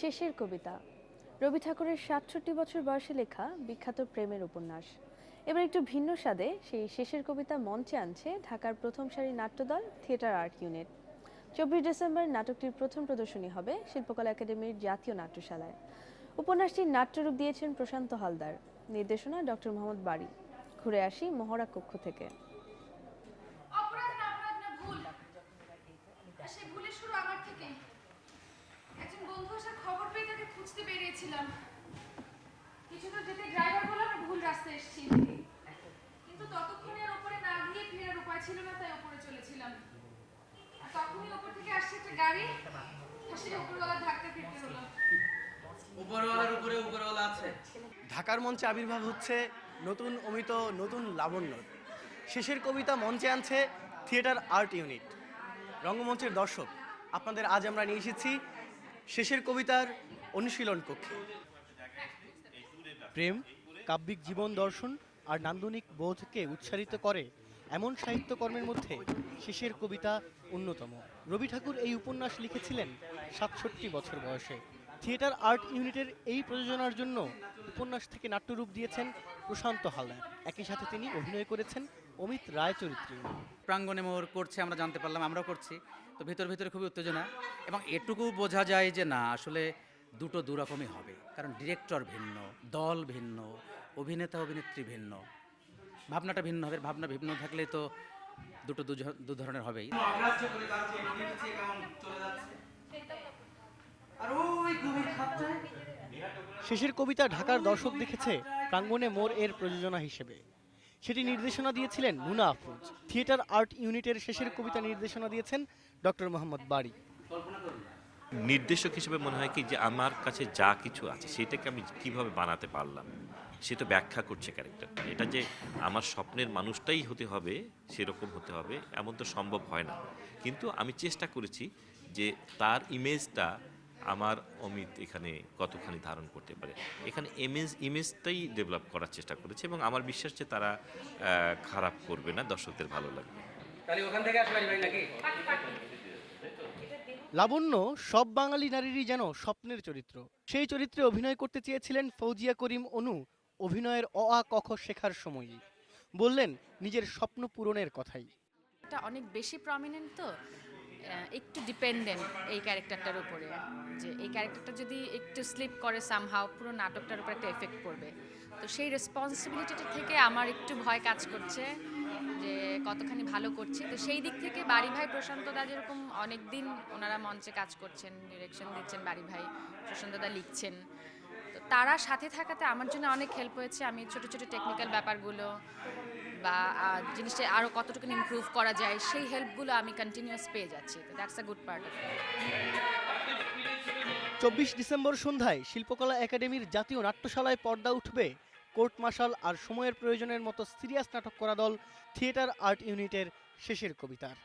শেষের কবিতা। রবি ঠাকুরের সাতষট্টি বছর বয়সে লেখা বিখ্যাত প্রেমের উপন্যাস। এবার একটু ভিন্ন স্বাদে সেই শেষের কবিতা মঞ্চে আনছে ঢাকার প্রথম সারি নাট্যদল থিয়েটার আর্ট ইউনিট। চব্বিশ ডিসেম্বর নাটকটির প্রথম প্রদর্শনী হবে শিল্পকলা একাডেমির জাতীয় নাট্যশালায়। উপন্যাসটির নাট্যরূপ দিয়েছেন প্রশান্ত হালদার। নির্দেশনা ডক্টর মোহাম্মদ বাড়ি ঘুরে আসি মহড়া কক্ষ থেকে অপরাধ না অপরাধ না ভুল আর সেই ভুলের শুরু আমার থেকে একজন বন্ধু আসার খবর পেয়ে তাকে বেরিয়েছিলাম কিছু দূর যেতে ড্রাইভার বলল আমরা ভুল রাস্তায় এসেছি। কিন্তু ততক্ষণে আর ওপরে না গিয়ে ফেরার উপায় ছিল না তাই ওপরে চলেছিলাম। আর তখনই ওপর থেকে আসছে একটা গাড়ি আর উপরওয়ালা ধাক্কা খেতে হলো। উপরওয়ালার উপরে উপরওয়ালা আছে। ঢাকার মঞ্চে আবির্ভাব হচ্ছে নতুন অমিত নতুন লাবণ্য। শেষের কবিতা মঞ্চে আনছে থিয়েটার আর্ট ইউনিট। রঙ্গমঞ্চের দর্শক আপনাদের আজ আমরা নিয়ে এসেছি শেষের কবিতার অনুশীলন কক্ষে। প্রেম, কাব্যিক জীবন দর্শন আর নান্দনিক বোধকে উৎসারিত করে এমন সাহিত্যকর্মের মধ্যে শেষের কবিতা অন্যতম। রবি ঠাকুর এই উপন্যাস লিখেছিলেন সাতষট্টি বছর বয়সে। থিয়েটার আর্ট ইউনিটের এই প্রযোজনার জন্য উপন্যাস থেকে নাট্যরূপ দিয়েছেন প্রশান্ত হালদার। একই সাথে তিনি অভিনয় করেছেন অমিত রায় চরিত্রে প্রাঙ্গণে মোর করছে, আমরা জানতে পারলাম, আমরাও করছি। তো ভিতর ভিতরে খুবই উত্তেজনা। এবং এটুকু বোঝা যায় যে না, আসলে দুটো দুরকমই হবে। কারণ ডিরেক্টর ভিন্ন, দল ভিন্ন, অভিনেতা, অভিনেত্রী ভিন্ন। ভাবনাটা ভিন্ন হবে, ভাবনা ভিন্ন থাকলে তো দুটো দু- ধরনের হবেই। শেষের কবিতা ঢাকার দর্শক দেখেছে প্রাঙ্গণে মোর এর প্রযোজনা হিসেবে। সেটি নির্দেশনা দিয়েছিলেন আফরোজ। থিয়েটার আর্ট ইউনিটের শেষের কবিতা নির্দেশনা দিয়েছেন ডক্টর মোহাম্মদ বাড়ি নির্দেশক হিসেবে মনে হয় কি যে আমার কাছে যা কিছু আছে সেটাকে আমি কীভাবে বানাতে পারলাম সে তো ব্যাখ্যা করছে ক্যারেক্টারটা এটা যে আমার স্বপ্নের মানুষটাই হতে হবে সেরকম হতে হবে এমন তো সম্ভব হয় না। কিন্তু আমি চেষ্টা করেছি যে তার ইমেজটা আমার অমিত এখানে কতখানি ধারণ করতে পারে। এখানে ইমেজ ইমেজটাই ডেভেলপ করার চেষ্টা করেছে এবং আমার বিশ্বাস যে তারা খারাপ করবে না দর্শকদের ভালো লাগবে। তাহলে ওখান থেকে আসবে নাকি? লাবণ্য সব বাঙালি নারীরই যেন স্বপ্নের চরিত্র। সেই চরিত্রে অভিনয় করতে চেয়েছিলেন ফৌজিয়া করিম অনু, অভিনয়ের অ আ কখ শেখার সময়ই। বললেন, নিজের স্বপ্ন পূরণের কথাই। এটা অনেক বেশি প্রমিনেন্ট তো একটু ডিপেন্ডেন্ট এই ক্যারেক্টারটার উপরে। যে এই ক্যারেক্টারটা যদি একটু স্লিপ করে সামহাও পুরো নাটকটার উপর একটা এফেক্ট পড়বে। তো সেই রেসপন্সিবিলিটিটা থেকে আমার একটু ভয় কাজ করছে। যে কতখানি ভালো করছি। তো সেই দিক থেকে বাড়ি ভাই প্রশান্ত দা যেরকম অনেক দিন ওনারা মঞ্চে কাজ করছেন ডিরেকশন দিচ্ছেন বাড়ি ভাই প্রশান্ত দা লিখছেন। তো তারা সাথে থাকাতে আমার জন্য অনেক হেল্প হয়েছে। আমি ছোট ছোট টেকনিক্যাল ব্যাপারগুলো বা জিনিসটা আরও কতটুকু ইমপ্রুভ করা যায়, সেই হেল্পগুলো আমি কন্টিনিউয়াস পেয়ে যাচ্ছি। তো that's a good part of চব্বিশ ডিসেম্বর সন্ধ্যায় শিল্পকলা একাডেমির জাতীয় নাট্যশালায় পর্দা উঠবে কোর্ট মার্শাল আর সময়ের প্রয়োজনের মতো সিরিয়াস নাটক করা দল থিয়েটার আর্ট ইউনিটের শেষের কবিতার।